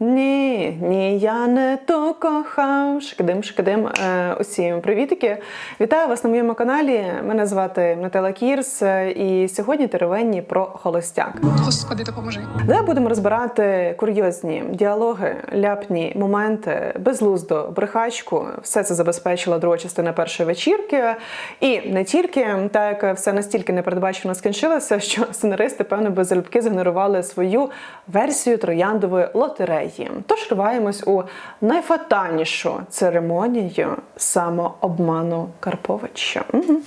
Ne? Ні, ні, я не то кохав. Шкидим, шкидим. Е, усім привітики. Вітаю вас на моєму каналі. Мене звати Наталя Кірс, е, і сьогодні теревенні про холостяк. Господи, допоможи. Де будемо розбирати курйозні діалоги, ляпні моменти, безлуздо, брехачку. Все це забезпечила друга частина першої вечірки. І не тільки так як все настільки непередбачено скінчилося, що сценаристи, певно, без залюбки зігнорували свою версію трояндової лотереї. Тож риваємось у найфатальнішу церемонію самообману Карповича. Угу.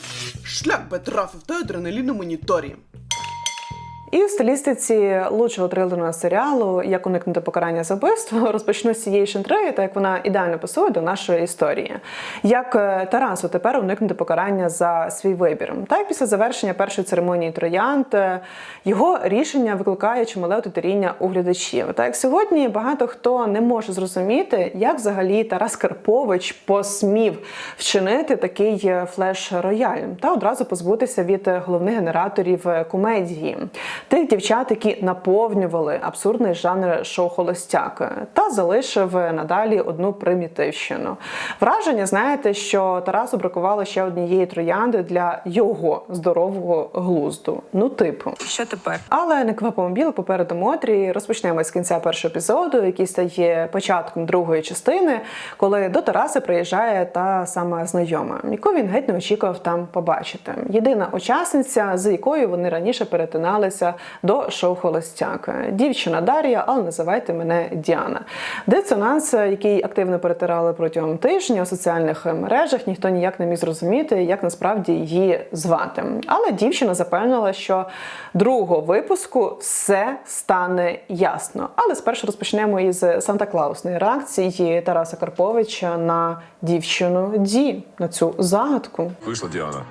Шлях би трафив той адреналін моніторі. І в стилістиці лучшого трилерного серіалу Як уникнути покарання за вбивство розпочну з цієї шинтреї, так як вона ідеально пасує до нашої історії. Як е, Тарасу тепер уникнути покарання за свій вибір. Так після завершення першої церемонії троянд е, його рішення викликає чимале отетеріння у глядачів. Так як сьогодні багато хто не може зрозуміти, як взагалі Тарас Карпович посмів вчинити такий е, флеш-рояль та одразу позбутися від головних генераторів комедії тих дівчат, які наповнювали абсурдний жанр шоу Холостяк, та залишив надалі одну примітивщину. Враження, знаєте, що Тарасу бракувало ще однієї троянди для його здорового глузду. Ну, типу. Що тепер? Але не квапимо біло попереду Мотрі. Розпочнемо з кінця першого епізоду, який стає початком другої частини, коли до Тараса приїжджає та сама знайома, яку він геть не очікував там побачити. Єдина учасниця, з якою вони раніше перетиналися до шоу Холостяк. Дівчина Дар'я, але називайте мене Діана. Дисонанс, який активно перетирали протягом тижня у соціальних мережах, ніхто ніяк не міг зрозуміти, як насправді її звати. Але дівчина запевнила, що другого випуску все стане ясно. Але спершу розпочнемо із Санта-Клаусної реакції Тараса Карповича на дівчину Ді на цю загадку. Вийшла Діана.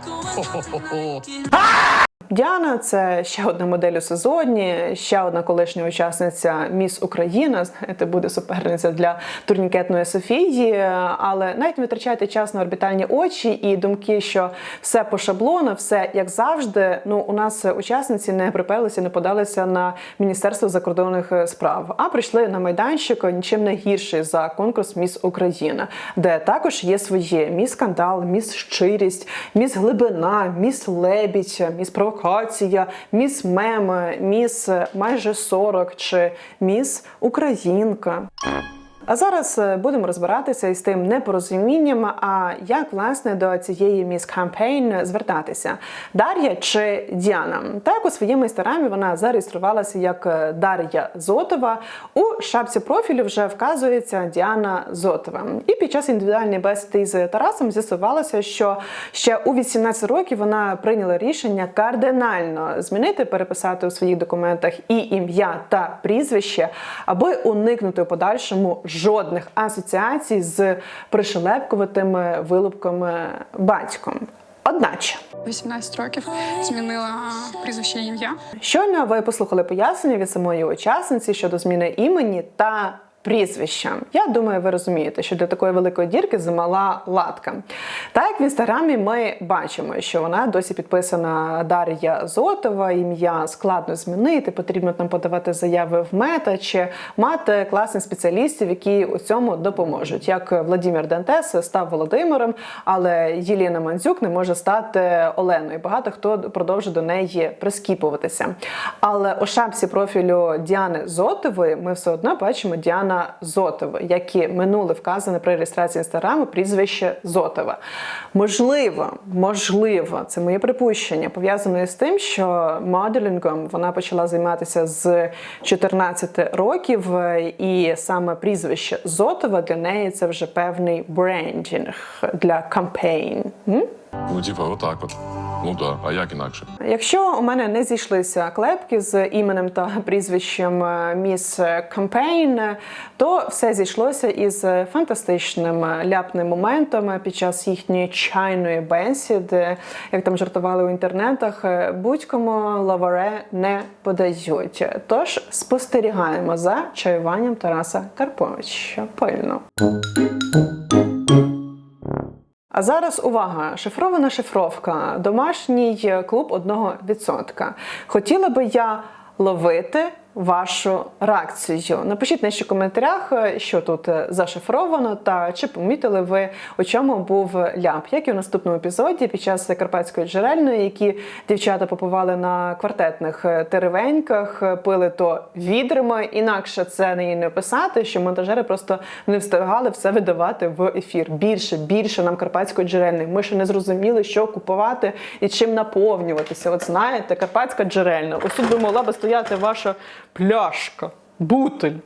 Діана це ще одна модель у сезоні, ще одна колишня учасниця Міс Україна. Знаєте, буде суперниця для турнікетної Софії. Але навіть не витрачайте час на орбітальні очі і думки, що все по шаблону, все як завжди. Ну у нас учасниці не приперлися, не подалися на міністерство закордонних справ, а прийшли на майданчик нічим не гірший за конкурс Міс Україна, де також є своє міс скандал, міс щирість, міс глибина, міс лебідь, міс провокація, міс мем, міс майже 40 чи міс Українка. А зараз е, будемо розбиратися із тим непорозумінням, а як власне до цієї міс кампейн звертатися Дар'я чи Діана. Так у своєму інстаграмі вона зареєструвалася як е, Дар'я Зотова. У шапці профілю вже вказується Діана Зотова. І під час індивідуальної бесіди з Тарасом з'ясувалося, що ще у 18 років вона прийняла рішення кардинально змінити, переписати у своїх документах і ім'я та прізвище, аби уникнути у подальшому жодних асоціацій з пришелепкуватими вилупками батьком. Одначе. 18 років змінила прізвище ім'я. Щойно ви послухали пояснення від самої учасниці щодо зміни імені та прізвища. Я думаю, ви розумієте, що для такої великої дірки замала латка. Так в інстаграмі ми бачимо, що вона досі підписана Дар'я Зотова, ім'я складно змінити, потрібно там подавати заяви в мета чи мати класних спеціалістів, які у цьому допоможуть. Як Владимир Дантес став Володимиром, але Єліна Мандзюк не може стати Оленою. Багато хто продовжує до неї прискіпуватися. Але у шапці профілю Діани Зотової ми все одно бачимо Діана Зотова, як і минуле вказане при реєстрації інстаграму прізвище Зотова. Можливо, можливо, це моє припущення, пов'язане з тим, що моделінгом вона почала займатися з 14 років, і саме прізвище Зотова для неї це вже певний брендінг для кампейн. Ну, типа, отак от. Ну да, а як інакше? Якщо у мене не зійшлися клепки з іменем та прізвищем е, міс Кампейн, то все зійшлося із фантастичним ляпним моментом під час їхньої чайної бесіди, як там жартували у інтернетах, будь-кому лаваре не подають. Тож спостерігаємо за чаюванням Тараса Карповича. Пильно. А зараз увага! Шифрована шифровка. Домашній клуб одного відсотка. Хотіла би я ловити вашу реакцію. Напишіть нижче в коментарях, е, що тут е, зашифровано, та чи помітили ви, у чому був ляп, як і в наступному епізоді під час карпатської джерельної, які дівчата попивали на квартетних е, теревеньках, пили то відрами. Інакше це не не описати, що монтажери просто не встигали все видавати в ефір. Більше, більше нам карпатської джерельної. Ми ще не зрозуміли, що купувати і чим наповнюватися. От знаєте, карпатська джерельна. Ось тут би могла би стояти ваша пляшка, бутиль.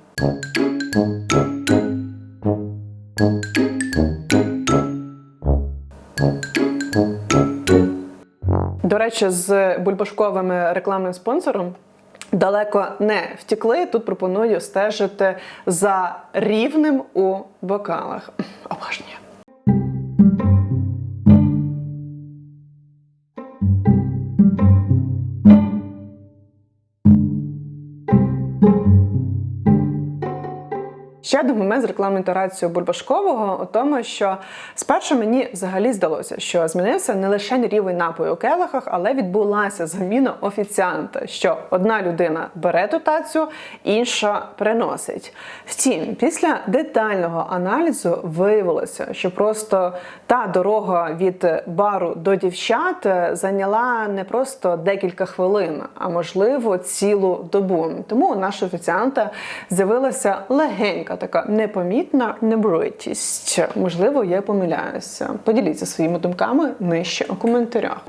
До речі, з бульбашковим рекламним спонсором. Далеко не втікли. Тут пропоную стежити за рівнем у бокалах. Обожнюю. Ще момент з рекламною інтеграцією Бульбашкового у тому, що спершу мені взагалі здалося, що змінився не лише рівень напою у келихах, але відбулася заміна офіціанта, що одна людина бере дотацію, інша приносить. Втім, після детального аналізу виявилося, що просто та дорога від бару до дівчат зайняла не просто декілька хвилин, а можливо цілу добу. Тому нашого офіціанта з'явилася легенька така непомітна небритість. Можливо, я помиляюся. Поділіться своїми думками нижче у коментарях.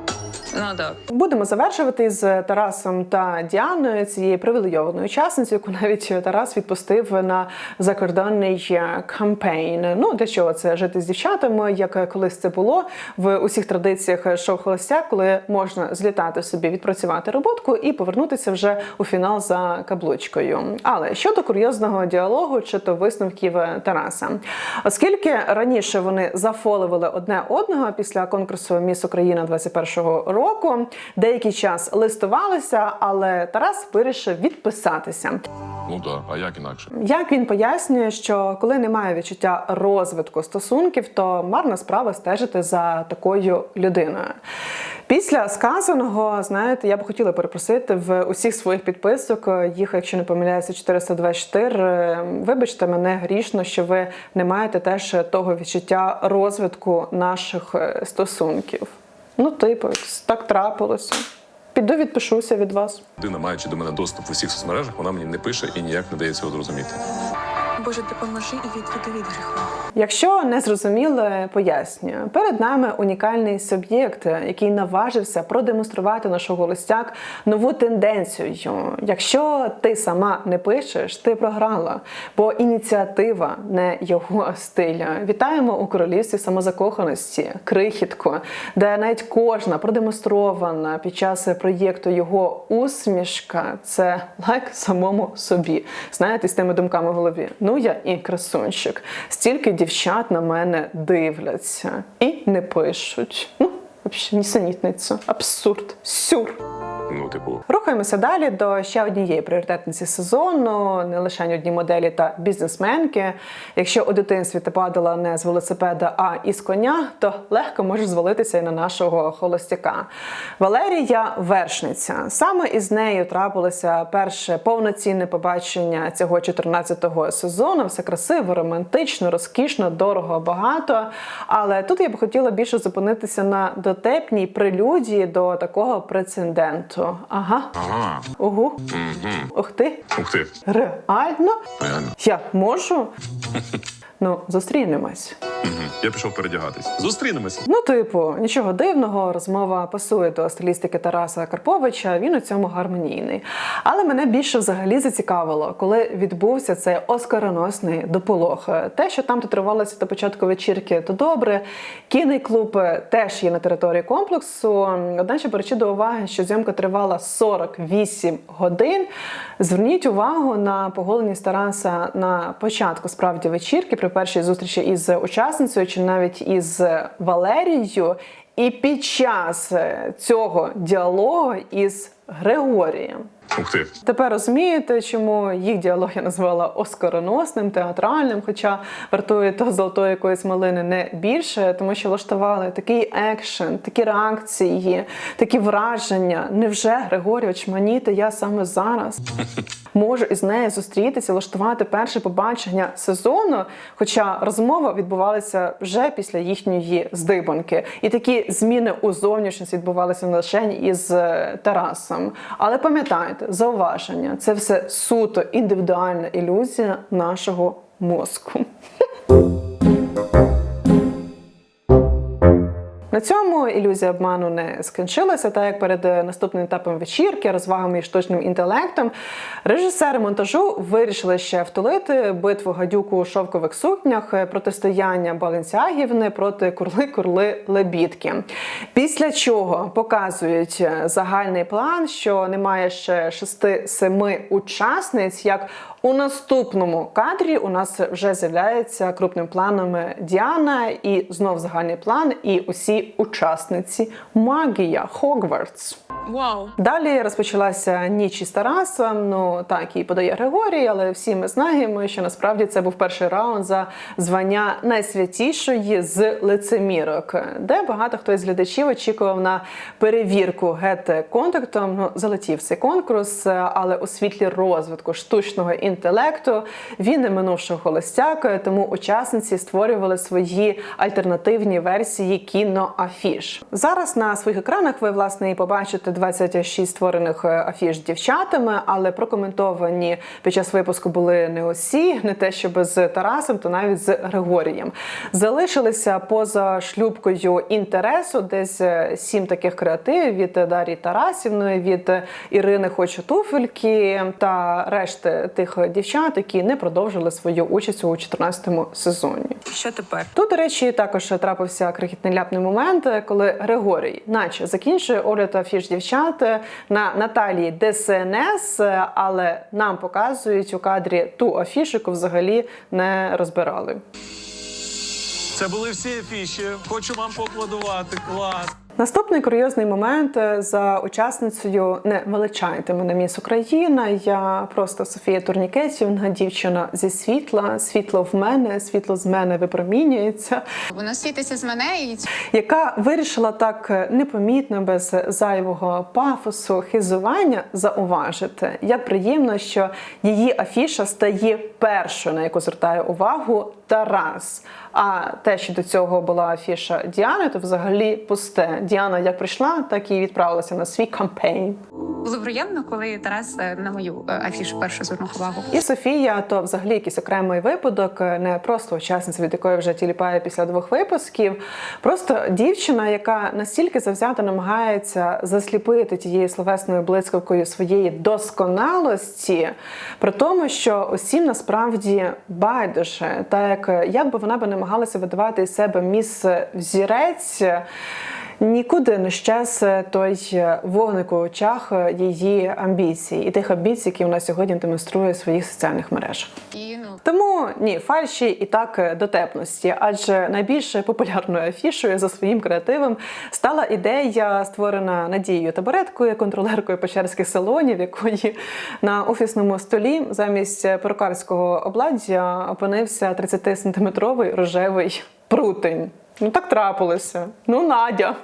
Ну да. Будемо завершувати з Тарасом та Діаною, цією привілейованою учасницею, яку навіть Тарас відпустив на закордонний е, кампейн. Ну для чого це жити з дівчатами, як колись це було в усіх традиціях шоу холостяк, коли можна злітати собі, відпрацювати роботку і повернутися вже у фінал за каблучкою. Але щодо курйозного діалогу чи то висновків Тараса, оскільки раніше вони зафоливали одне одного після конкурсу Міс Україна 21-го року, деякий час листувалися, але Тарас вирішив відписатися. Ну да, а як інакше? Як він пояснює, що коли немає відчуття розвитку стосунків, то марна справа стежити за такою людиною. Після сказаного, знаєте, я б хотіла перепросити в усіх своїх підписок, їх, якщо не помиляюся, 424. Вибачте мене грішно, що ви не маєте теж того відчуття розвитку наших е, стосунків. Ну, типу, так трапилося. Піду відпишуся від вас. Людина, маючи до мене доступ в усіх соцмережах, вона мені не пише і ніяк не дає цього зрозуміти. Боже, допоможи і відведи від гріха. Якщо не зрозуміли, пояснюю. Перед нами унікальний суб'єкт, який наважився продемонструвати нашу голостяк нову тенденцію. Якщо ти сама не пишеш, ти програла, бо ініціатива не його стиля. Вітаємо у королівстві самозакоханості, крихітку, де навіть кожна продемонстрована під час проєкту його усмішка це лайк самому собі. Знаєте, з тими думками в голові. Ну я і красунчик. Стільки дівчат на мене дивляться і не пишуть. Ну, взагалі, нісенітниця. Абсурд. Сюр. Ну, типу, Рухаємося далі до ще однієї пріоритетниці сезону, не лише одні моделі та бізнесменки. Якщо у дитинстві ти падала не з велосипеда, а із коня, то легко можеш звалитися і на нашого холостяка. Валерія Вершниця. Саме із нею трапилося перше повноцінне побачення цього 14-го сезону. Все красиво, романтично, розкішно, дорого, багато. Але тут я б хотіла більше зупинитися на дотепній прелюдії до такого прецеденту. Ага, ага, угу, угу. ух ти, Ух ти, реально? реально. Я можу? Ну, зустрінемось. Угу. Я пішов передягатись. Зустрінемося. Ну, типу, нічого дивного, розмова пасує до стилістики Тараса Карповича. Він у цьому гармонійний. Але мене більше взагалі зацікавило, коли відбувся цей оскароносний дополох. Те, що там тривалося до початку вечірки, то добре. Кінний клуб теж є на території комплексу. Одначе беручи до уваги, що зйомка тривала 48 годин. Зверніть увагу на поголеність Тараса на початку справді вечірки при першій зустрічі із учасницею, чи навіть із Валерією. І під час е, цього діалогу із Григорієм. Ух ти. Тепер розумієте, чому їх діалог я назвала оскароносним, театральним, хоча вартує то золотої якоїсь малини не більше, тому що влаштували такий екшен, такі реакції, такі враження. Невже Григорій очманіти я саме зараз? можу із нею зустрітися, влаштувати перше побачення сезону. Хоча розмова відбувалася вже після їхньої здибанки, і такі зміни у зовнішності відбувалися не лише із е, Тарасом. Але пам'ятайте, зауваження це все суто індивідуальна ілюзія нашого мозку. На цьому ілюзія обману не скінчилася. Так як перед е, наступним етапом вечірки, розвагами і штучним інтелектом, режисери монтажу вирішили ще втулити битву гадюку у шовкових сукнях, е, протистояння Баленсягівни проти курли курли лебідки. Після чого показують е, загальний план, що немає ще шести-семи учасниць, як у наступному кадрі у нас вже з'являється крупним планом Діана, і знов загальний план, і усі учасниці магія Хогвартс. Вау! Далі розпочалася ніч із Тарасом. Ну так і подає Григорій, але всі ми знаємо, що насправді це був перший раунд за звання найсвятішої з лицемірок, де багато хто із глядачів очікував на перевірку гет контактом. Ну залетів цей конкурс, але у світлі розвитку штучного інтелекту він не минувши холостяк, тому учасниці створювали свої альтернативні версії кіноафіш. Зараз на своїх екранах ви власне і побачите 26 створених е, афіш дівчатами, але прокоментовані під час випуску були не усі, не те, що з Тарасом, то навіть з Григорієм. Залишилися поза шлюбкою інтересу, десь е, сім таких креативів від Дарії Тарасівної, від Ірини Хочу туфельки та решти тих дівчат, які не продовжили свою участь у 14-му сезоні. Що тепер? Тут, до речі, також трапився крихітний ляпний момент, коли Григорій, наче закінчує огляд афіш дівчат на Наталії ДСНС, але нам показують у кадрі ту афішу, яку взагалі не розбирали. Це були всі афіші. Хочу вам поаплодувати. Клас. Наступний курйозний момент е, за учасницею не величайте мене міс Україна. Я просто Софія Турнікетівна, дівчина зі світла. Світло в мене, світло з мене випромінюється. Воно світиться з мене і яка вирішила так непомітно, без зайвого пафосу, хизування зауважити, як приємно, що її афіша стає першою, на яку звертає увагу Тарас. А те, що до цього була афіша Діани, то взагалі пусте. Діана як прийшла, так і відправилася на свій кампейн. було приємно, коли Тарас е, на мою е, афішу першу звернув увагу. І Софія то взагалі якийсь окремий випадок, не просто учасниця, від якої вже тіліпає після двох випусків. Просто дівчина, яка настільки завзято намагається засліпити тією словесною блискавкою своєї досконалості, при тому, що усім насправді байдуже, так як, як би вона би намагалася видавати себе міс взірець. Нікуди не щез той вогник у очах її амбіцій і тих амбіцій, які вона сьогодні демонструє в своїх соціальних мережах. Ну Тому ні, фальші і так дотепності, адже найбільш популярною афішою за своїм креативом стала ідея, створена Надією Табуреткою, контролеркою печерських салонів, якої на офісному столі замість перукарського обладдя опинився 30-сантиметровий рожевий прутень. Ну так трапилося. Ну, Надя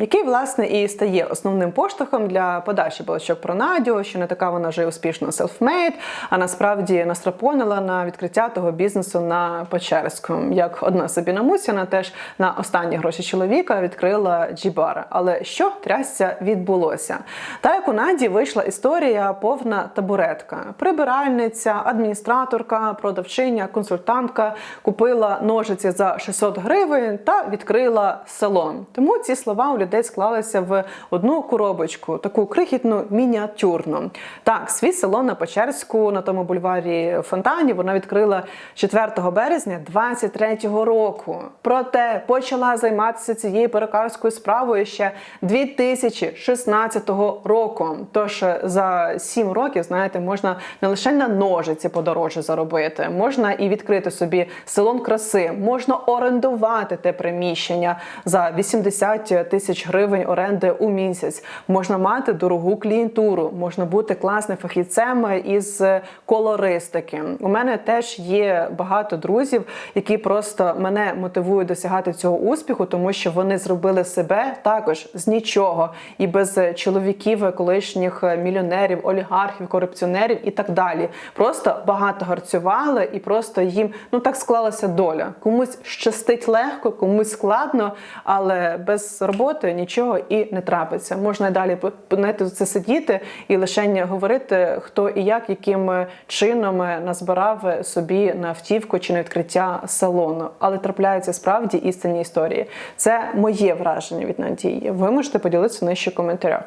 який власне і стає основним поштовхом для подачі балачок про Надю, що не така вона вже успішно селфмейд, а насправді настрапонила на відкриття того бізнесу на Печерському. Як одна Сабіна Мусіна теж на останні гроші чоловіка відкрила Джібара. Але що трясся відбулося? Та як у Наді вийшла історія повна табуретка, прибиральниця, адміністраторка, продавчиня, консультантка купила ножиці за 600 гривень та відкрила салон. Тому ці слова у людей склалися в одну коробочку, таку крихітну мініатюрну. Так, свій салон на Печерську на тому бульварі Фонтані вона відкрила 4 березня 23-го року. Проте почала займатися цією перукарською справою ще 2016 року. Тож за 7 років, знаєте, можна не лише на ножиці подорожче заробити, можна і відкрити собі салон краси, можна орендувати те приміщення за 80 тисяч тисяч гривень оренди у місяць. Можна мати дорогу клієнтуру, можна бути класним фахівцем із колористики. У мене теж є багато друзів, які просто мене мотивують досягати цього успіху, тому що вони зробили себе також з нічого і без чоловіків, колишніх мільйонерів, олігархів, корупціонерів і так далі. Просто багато гарцювали, і просто їм ну так склалася доля. Комусь щастить легко, комусь складно, але без роботи нічого і не трапиться. Можна далі знаєте, це сидіти і лише говорити, хто і як, яким чином назбирав собі на автівку чи на відкриття салону. Але трапляються справді істинні історії. Це моє враження від Надії. Ви можете поділитися нижче в коментарях.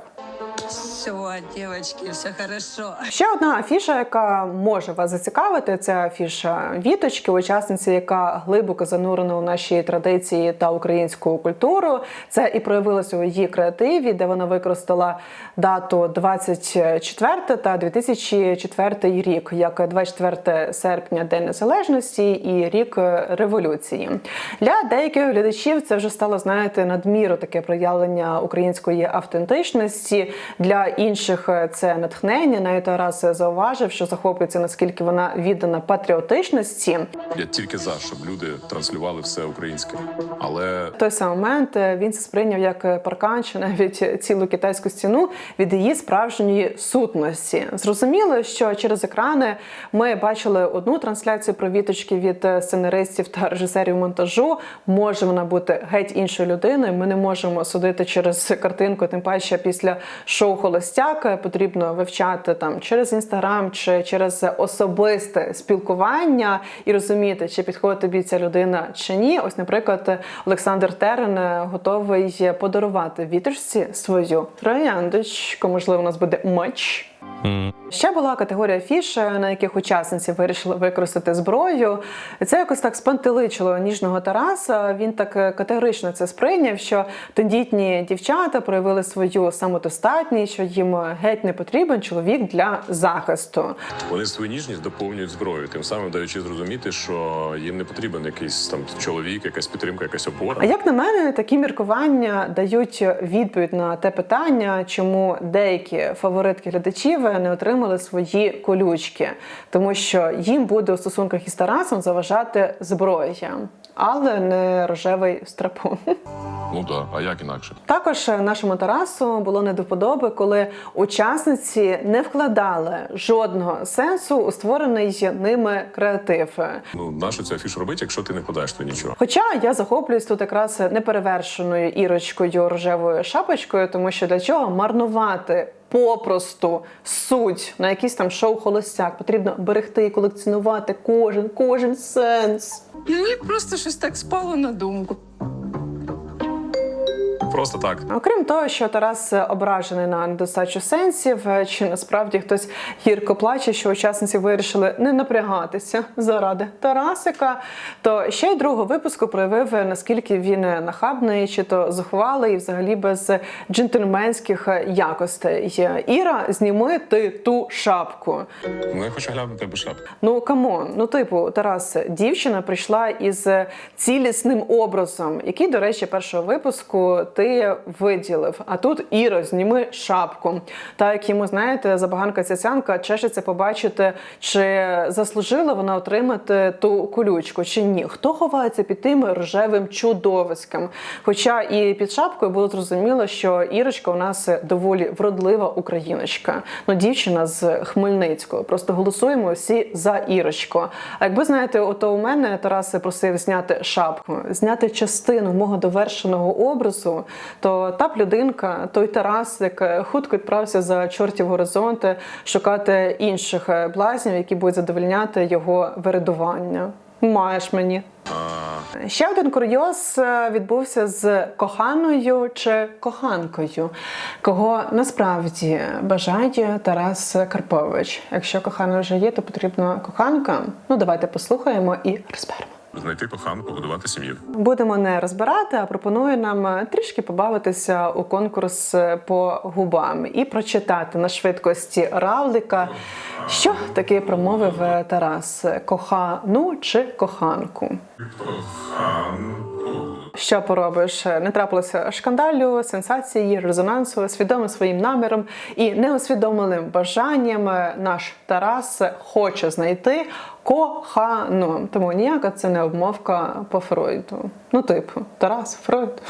Все, девочки, все хорошо. Ще одна афіша, яка може вас зацікавити, це афіша Віточки, учасниці, яка глибоко занурена у наші традиції та українську культуру. Це і проявилося у її креативі, де вона використала дату 24 та 2004 рік, як 24 серпня, День Незалежності і рік революції. Для деяких глядачів це вже стало, знаєте, надміру таке проявлення української автентичності. Для інших це натхнення. Навіть Тарас зауважив, що захоплюється наскільки вона віддана патріотичності. Я тільки за, щоб люди транслювали все українське. Але В той самий момент е, він це сприйняв як паркан чи навіть цілу китайську стіну від її справжньої сутності. Зрозуміло, що через екрани ми бачили одну трансляцію про віточки від е, сценаристів та режисерів монтажу. Може вона бути геть іншою людиною. Ми не можемо судити через картинку, тим паче після шоу Холостяк потрібно вивчати там через інстаграм чи через особисте спілкування і розуміти, чи підходить тобі ця людина чи ні. Ось, наприклад, Олександр Терен е, готовий подарувати вітерці свою трояндочку. Можливо, у нас буде матч. Ще була категорія фіш, на яких учасниці вирішили використати зброю. Це якось так спантеличило ніжного Тараса. Він так е, категорично це сприйняв, що тендітні дівчата проявили свою самодостатність, що їм геть не потрібен чоловік для захисту. вони свою ніжність доповнюють зброєю, тим самим даючи зрозуміти, що їм не потрібен якийсь там чоловік, якась підтримка, якась опора. А як на мене, такі міркування дають відповідь на те питання, чому деякі фаворитки глядачів не отримали свої колючки, тому що їм буде у стосунках із Тарасом заважати зброя, але не рожевий страпон. Ну так, а як інакше? Також нашому Тарасу було не до вподоби, коли учасниці не вкладали жодного сенсу у створений ними креатив. Ну нащо цю афішу робити, якщо ти не вкладаєш то нічого? Хоча я захоплююсь тут якраз неперевершеною ірочкою рожевою шапочкою, тому що для чого марнувати попросту суть на якийсь там шоу холостяк. Потрібно берегти і колекціонувати кожен, кожен сенс. Мені просто щось так спало на думку. Просто так. Окрім того, що Тарас ображений на недостачу сенсів, е, чи насправді хтось гірко плаче, що учасниці вирішили не напрягатися заради Тарасика, то ще й другого випуску проявив наскільки він нахабний, чи то зухвалий, і взагалі без джентльменських якостей. Іра, зніми ти ту шапку. Ну я хочу глянути тебе шапку. Ну камон, ну типу, Тарас, дівчина прийшла із цілісним образом, який, до речі, першого випуску ти виділив. А тут Іро, зніми шапку. Та як йому, знаєте, забаганка цяцянка чешеться побачити, чи заслужила вона отримати ту колючку, чи ні. Хто ховається під тим рожевим чудовиськом? Хоча і під шапкою було зрозуміло, що Ірочка у нас доволі вродлива україночка. Ну, дівчина з Хмельницького. Просто голосуємо всі за Ірочку. А якби знаєте, ото у мене Тарас просив зняти шапку, зняти частину мого довершеного образу, то та б людинка, той Тарасик, хутко відправився за чортів горизонти шукати інших блазнів, які будуть задовольняти його виридування. Маєш мені. Ще один курйоз е, відбувся з коханою чи коханкою, кого насправді бажає Тарас Карпович. Якщо кохана вже є, то потрібна коханка. Ну давайте послухаємо і розберемо. Знайти коханку, годувати сім'ю. Будемо не розбирати, а пропоную нам трішки побавитися у конкурс по губам і прочитати на швидкості равлика, що таки промовив Тарас: кохану чи коханку. Коханку. Що поробиш? Не трапилося шкандалю, сенсації, резонансу, свідомим своїм наміром і неусвідомленим бажанням наш Тарас хоче знайти кохану. Тому ніяка це не обмовка по Фройду. Ну, типу, Тарас Фройд.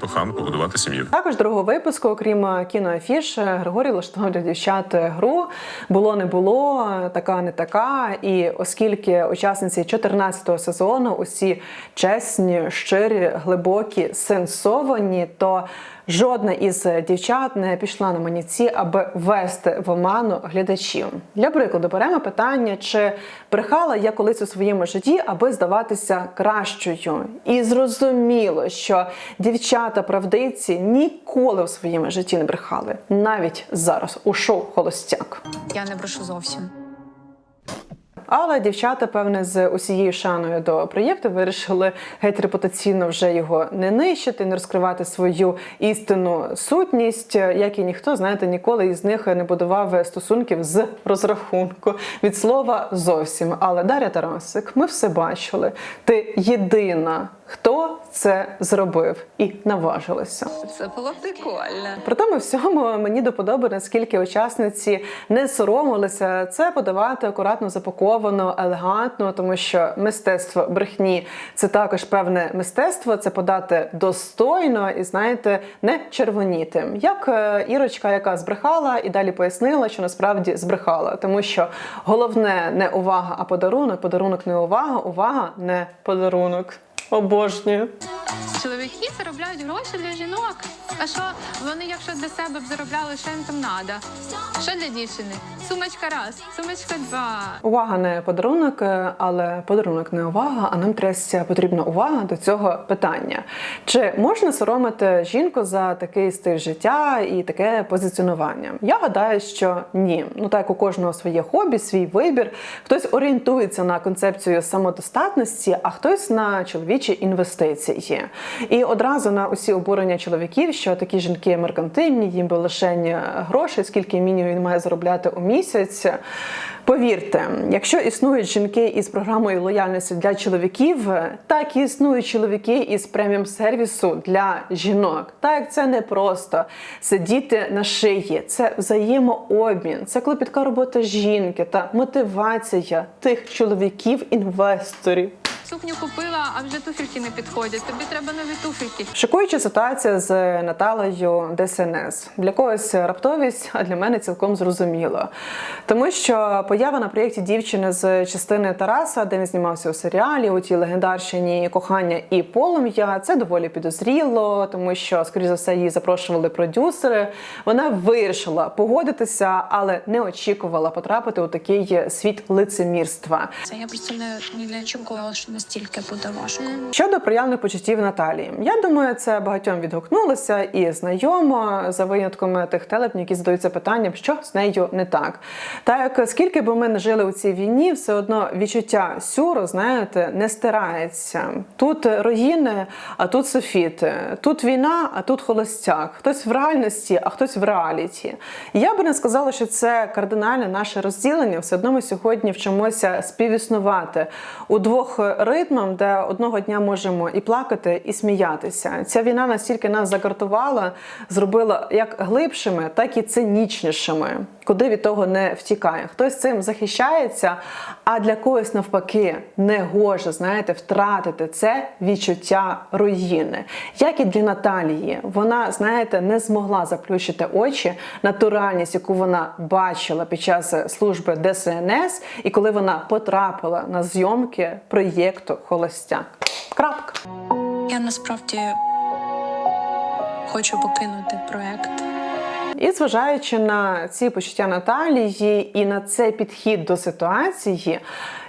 Коханку, будувати сім'ю. Також другого випуску, окрім кіноафіш, Григорій влаштував для дівчат гру було не було, така не така. І оскільки учасниці 14-го сезону усі чесні, щирі, глибокі, сенсовані, то жодна із дівчат не пішла на маніці, аби ввести в оману глядачів. Для прикладу, беремо питання, чи брехала я колись у своєму житті, аби здаватися кращою. І зрозуміло, що дівчата правдиці ніколи в своєму житті не брехали, навіть зараз у шоу Холостяк. Я не брешу зовсім. Але дівчата, певне, з усією шаною до проєкту вирішили геть репутаційно вже його не нищити, не розкривати свою істинну сутність, як і ніхто, знаєте, ніколи із них не будував стосунків з розрахунку від слова зовсім. Але Дар'я Тарасик, ми все бачили. Ти єдина, хто це зробив і наважилася. Це було прикольно. При тому всьому мені до подоби, наскільки учасниці не соромилися це подавати акуратно запаковано, елегантно, тому що мистецтво брехні це також певне мистецтво, це подати достойно і знаєте, не червоніти. Як е, Ірочка, яка збрехала, і далі пояснила, що насправді збрехала, тому що головне не увага, а подарунок. Подарунок не увага, увага не подарунок. Обожнюю. Чоловіки заробляють гроші для жінок. А що вони, якщо для себе б заробляли, що їм там треба? Що для дівчини? Сумочка раз, сумочка два. Увага не подарунок, е, але подарунок не увага. А нам трясся потрібна увага до цього питання. Чи можна соромити жінку за такий стиль життя і таке позиціонування? Я гадаю, що ні. Ну так у кожного своє хобі, свій вибір. Хтось орієнтується на концепцію самодостатності, а хтось на чоловічі інвестиції. І одразу на усі обурення чоловіків, що такі жінки меркантильні, їм би лише гроші, скільки мінімум він має заробляти у місяць. Повірте, якщо існують жінки із програмою лояльності для чоловіків, так і існують чоловіки із преміум сервісу для жінок. Так це не просто сидіти на шиї, це взаємообмін, це клопітка робота жінки та мотивація тих чоловіків-інвесторів. Сукню купила, а вже туфельки не підходять. Тобі треба нові туфельки. Шокуюча ситуація з Наталею ДСНС. Для когось раптовість, а для мене цілком зрозуміло. Тому що поява на проєкті дівчини з частини Тараса, де він знімався у серіалі, у тій легендарщині кохання і полум'я, це доволі підозріло, тому що, скоріш за все, її запрошували продюсери. Вона вирішила погодитися, але не очікувала потрапити у такий світ лицемірства. Це я просто не, не очікувала, що настільки буде важко. Щодо проявних почуттів Наталії, я думаю, це багатьом відгукнулося і знайомо за винятком тих телеп, які задаються питанням, що з нею не так. Так скільки би ми не жили у цій війні, все одно відчуття сюру, знаєте, не стирається. Тут руїни, а тут софіт. Тут війна, а тут холостяк. Хтось в реальності, а хтось в реаліті. Я би не сказала, що це кардинальне наше розділення. Все одно ми сьогодні вчимося співіснувати у двох ритмах, де одного дня можемо і плакати, і сміятися. Ця війна настільки нас загартувала, зробила як глибшими, так і цинічнішими. Куди від того не втікає. Хтось цим захищається, а для когось навпаки не гоже, знаєте, втратити це відчуття руїни. Як і для Наталії, вона, знаєте, не змогла заплющити очі на ту реальність, яку вона бачила під час служби ДСНС, і коли вона потрапила на зйомки проєкту Холостяк. Крапка. Я насправді хочу покинути проект. І зважаючи на ці почуття Наталії і на цей підхід до ситуації,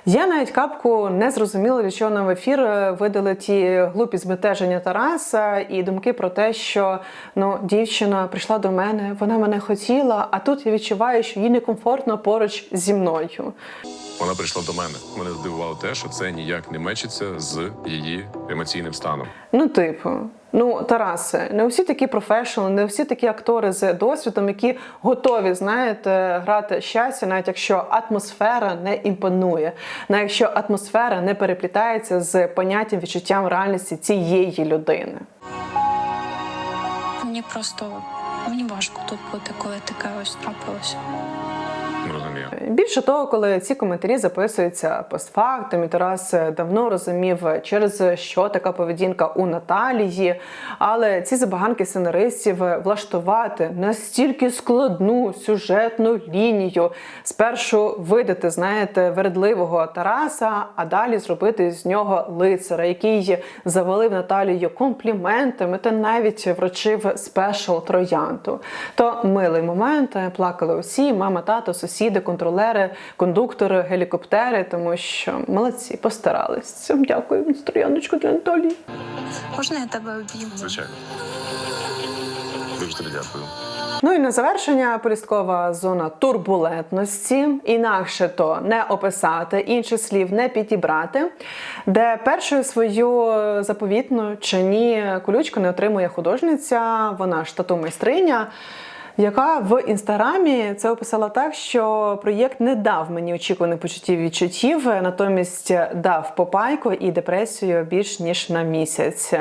я навіть капку не зрозуміла, для чого нам в ефір видали ті глупі збентеження Тараса і думки про те, що ну дівчина прийшла до мене, вона мене хотіла, а тут я відчуваю, що їй некомфортно поруч зі мною. Вона прийшла до мене. Мене здивувало те, що це ніяк не мечиться з її емоційним станом. Ну, типу, ну Тарасе, не всі такі професіонали, не всі такі актори з досвідом, які готові, знаєте, грати щастя, навіть якщо атмосфера не імпонує. На якщо атмосфера не переплітається з поняттям відчуттям реальності цієї людини. Мені просто мені важко тут бути, коли таке ось трапилося. Розумію. Більше того, коли ці коментарі записуються постфактум, і Тарас давно розумів, через що така поведінка у Наталії. Але ці забаганки сценаристів влаштувати настільки складну сюжетну лінію, спершу видати, знаєте, вередливого Тараса, а далі зробити з нього лицара, який завалив Наталію компліментами та навіть вручив спешл троянду. То милий момент, плакали усі, мама, тато, сусіди, контролери, кондуктори, гелікоптери, тому що молодці, постарались. Дякую, трояндочку для Наталії. Можна я тебе обійму? Звичайно. Дуже тобі дякую. Ну і на завершення полісткова зона турбулентності. Інакше то не описати, інших слів не підібрати, де першою свою заповітну чи ні колючку не отримує художниця, вона ж тату майстриня. Яка в інстаграмі це описала так, що проєкт не дав мені очікуваних почуттів відчуттів, натомість дав попайку і депресію більш ніж на місяць.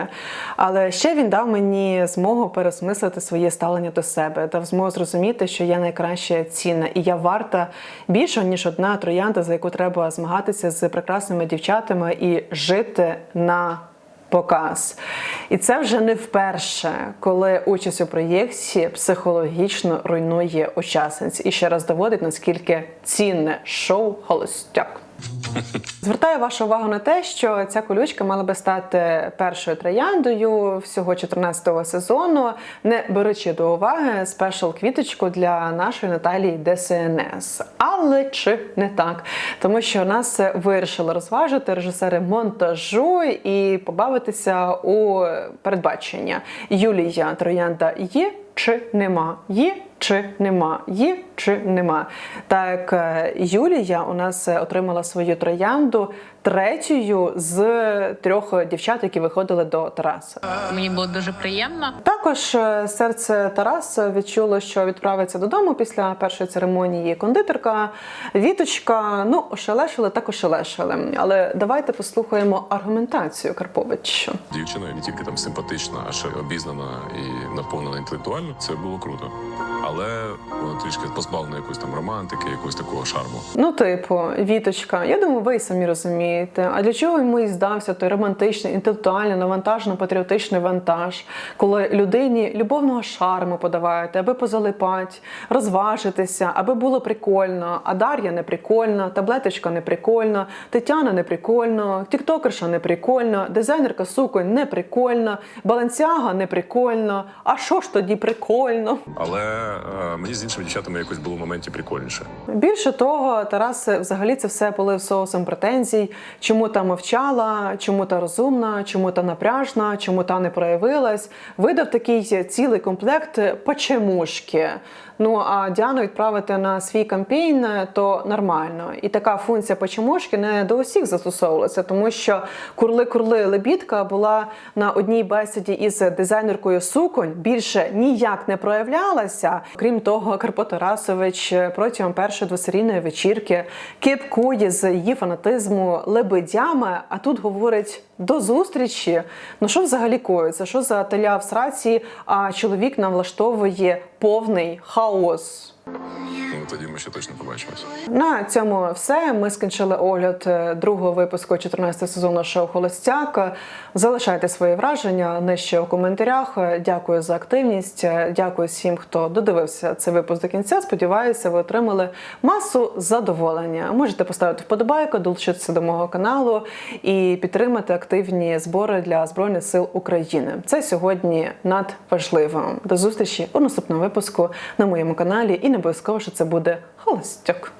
Але ще він дав мені змогу переосмислити своє ставлення до себе, дав змогу зрозуміти, що я найкраща цінна, і я варта більше ніж одна троянда, за яку треба змагатися з прекрасними дівчатами і жити на показ. І це вже не вперше, коли участь у проєкті психологічно руйнує учасниць і ще раз доводить, наскільки цінне шоу Холостяк. Звертаю вашу увагу на те, що ця колючка мала би стати першою трояндою всього 14-го сезону, не беручи до уваги спешл квіточку для нашої Наталії ДСНС. Але чи не так? Тому що нас вирішили розважити режисери монтажу і побавитися у передбачення. Юлія Троянда є чи нема? Є чи нема? Є чи нема? Так, е, Юлія у нас е, отримала свою троянду третьою з трьох дівчат, які виходили до Тараса. Мені було дуже приємно. Також е, серце Тараса відчуло, що відправиться додому після першої церемонії кондитерка. Віточка, ну, ошелешили, так ошелешили. Але давайте послухаємо аргументацію Карповича. Дівчина не тільки там симпатична, а ще обізнана і наповнена інтелектуально. Це було круто. Але вона трішки позбавлена якоїсь там романтики, якогось такого шарму. Ну, типу, Віточка, я думаю, ви самі розумієте. А для чого йому і здався той романтичний, інтелектуальний, навантажно-патріотичний вантаж, коли людині любовного шарму подаваєте, аби позалипать, розважитися, аби було прикольно. А Дар'я не прикольна, таблеточка не прикольна, Тетяна не прикольно, тіктокерша не прикольна, дизайнерка суконь не прикольна, балансяга не прикольно. А що ж тоді прикольно? Але е, мені з іншими дівчатами якось було в моменті прикольніше. Більше того, Тарас взагалі це все полив соусом претензій, чому та мовчала, чому та розумна, чому та напряжна, чому та не проявилась. Видав такий цілий комплект почемушки. Ну а Діану відправити на свій кампейн то нормально. І така функція почемушки не до усіх застосовувалася, тому що курли-курли лебідка була на одній бесіді із дизайнеркою суконь, більше ніяк не проявлялася. Крім того, Карпо Тарасович протягом першої двосерійної вечірки кипкує з її фанатизму лебедями, а тут говорить. До зустрічі. Ну що взагалі коїться? Що за теля в сраці? А чоловік нам влаштовує повний хаос. Ну тоді ми ще точно побачимось. На цьому все. Ми скінчили огляд е, другого випуску 14 сезону шоу Холостяк. Залишайте свої враження нижче у коментарях. Дякую за активність. Дякую всім, хто додивився цей випуск до кінця. Сподіваюся, ви отримали масу задоволення. Можете поставити вподобайку, долучитися до мого каналу і підтримати активні збори для збройних сил України. Це сьогодні надважливо. До зустрічі у наступному випуску на моєму каналі. І не обов'язково, що це буде холостяк.